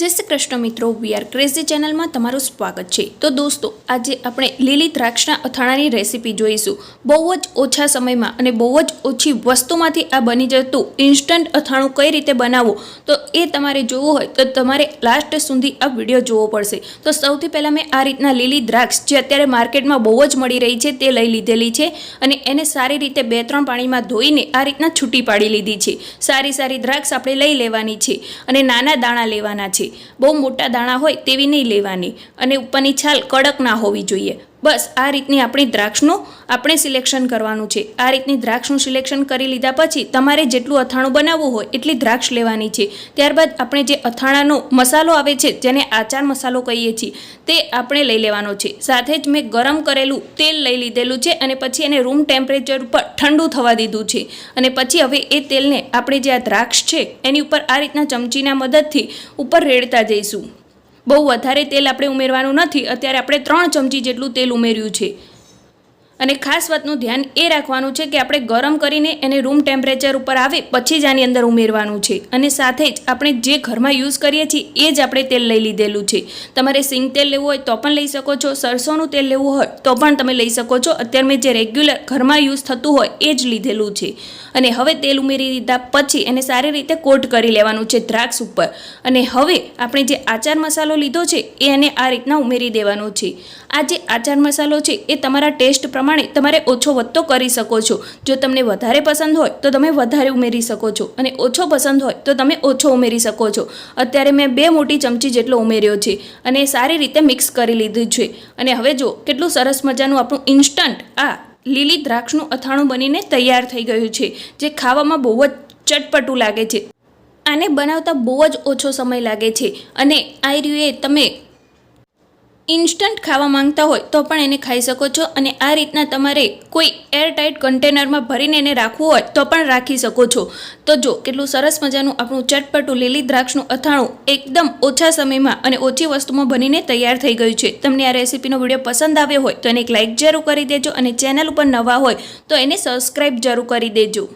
જય શ્રી કૃષ્ણ મિત્રો we are crazy ચેનલમાં તમારું સ્વાગત છે. તો દોસ્તો, આજે આપણે લીલી દ્રાક્ષના અથાણાની રેસીપી જોઈશું. બહુ જ ઓછા સમયમાં અને બહુ જ ઓછી વસ્તુમાંથી આ બની જતું ઇન્સ્ટન્ટ અથાણું કઈ રીતે બનાવવું, તો એ તમારે જોવું હોય તો તમારે લાસ્ટ સુધી આ વીડિયો જોવો પડશે. તો સૌથી પહેલાં મેં આ રીતના લીલી દ્રાક્ષ જે અત્યારે માર્કેટમાં બહુ જ મળી રહી છે, તે લઈ લીધેલી છે અને એને સારી રીતે બે ત્રણ પાણીમાં ધોઈને આ રીતના છૂટી પાડી લીધી છે. સારી સારી દ્રાક્ષ આપણે લઈ લેવાની છે અને નાના દાણા લેવાના છે. બહુ મોટા દાણા હોય તેવી નહીં લેવાની. અને ઉપરની છાલ કડક ના હોવી જોઈએ. બસ આ રીતની આપણી દ્રાક્ષનું આપણે સિલેક્શન કરવાનું છે. આ રીતની દ્રાક્ષનું સિલેક્શન કરી લીધા પછી તમારે જેટલું અથાણું બનાવવું હોય એટલી દ્રાક્ષ લેવાની છે. ત્યારબાદ આપણે જે અથાણાનો મસાલો આવે છે, જેને આચાર મસાલો કહીએ છીએ, તે આપણે લઈ લેવાનો છે. સાથે જ મેં ગરમ કરેલું તેલ લઈ લીધેલું છે અને પછી એને રૂમ ટેમ્પરેચર ઉપર ઠંડુ થવા દીધું છે. અને પછી હવે એ તેલને આપણે જે આ દ્રાક્ષ છે, એની ઉપર આ રીતના ચમચીના મદદથી ઉપર રેડતા જઈશું. બહુ વધારે તેલ આપણે ઉમેરવાનું નથી. અત્યારે આપણે ત્રણ ચમચી જેટલું તેલ ઉમેર્યું છે. અને ખાસ વાતનું ધ્યાન એ રાખવાનું છે કે આપણે ગરમ કરીને એને રૂમ ટેમ્પરેચર ઉપર આવે પછી જ આની અંદર ઉમેરવાનું છે. અને સાથે જ આપણે જે ઘરમાં યુઝ કરીએ છીએ એ જ આપણે તેલ લઈ લીધેલું છે. તમારે સિંગ તેલ લેવું હોય તો પણ લઈ શકો છો, સરસોનું તેલ લેવું હોય તો પણ તમે લઈ શકો છો. અત્યારે જે રેગ્યુલર ઘરમાં યુઝ થતું હોય એ જ લીધેલું છે. અને હવે તેલ ઉમેરી દીધા પછી એને સારી રીતે કોટ કરી લેવાનું છે દ્રાક્ષ ઉપર. અને હવે આપણે જે આચાર મસાલો લીધો છે એ એને આ રીતના ઉમેરી દેવાનો છે. આ જે આચાર મસાલો છે એ તમારા ટેસ્ટ પ્રમાણે તમારે ઓછો વધતો કરી શકો છો. જો તમને વધારે પસંદ હોય, તો તમે વધારે ઉમેરી શકો છો. અને ઓછો પસંદ હોય, તો તમે ઓછો ઉમેરી શકો છો. અત્યારે મેં બે મોટી ચમચી જેટલો ઉમેર્યો છે અને સારી રીતે મિક્સ કરી લીધું છે. અને હવે જો, કેટલું સરસ મજાનું આપણું ઇન્સ્ટન્ટ આ લીલી દ્રાક્ષનું અથાણું બનીને તૈયાર થઈ ગયું છે, જે ખાવામાં બહુ જ ચટપટું લાગે છે. આને બનાવતા બહુ જ ઓછો સમય લાગે છે. અને આ રહ્યું તમે ઇન્સ્ટન્ટ ખાવા માંગતા હોય તો પણ એને ખાઈ શકો છો અને આ રીતના તમારે કોઈ એરટાઇટ કન્ટેનરમાં ભરીને એને રાખવું હોય તો પણ રાખી શકો છો. તો જો, કેટલું સરસ મજાનું આપણું ચટપટું લીલી દ્રાક્ષનું અથાણું એકદમ ઓછા સમયમાં અને ઓછી વસ્તુમાં બનીને તૈયાર થઈ ગયું છે. તમને આ રેસીપીનો વીડિયો પસંદ આવ્યો હોય તો એને એક લાઇક જરૂર કરી દેજો અને ચેનલ ઉપર નવા હોય તો એને સબસ્ક્રાઈબ જરૂર કરી દેજો.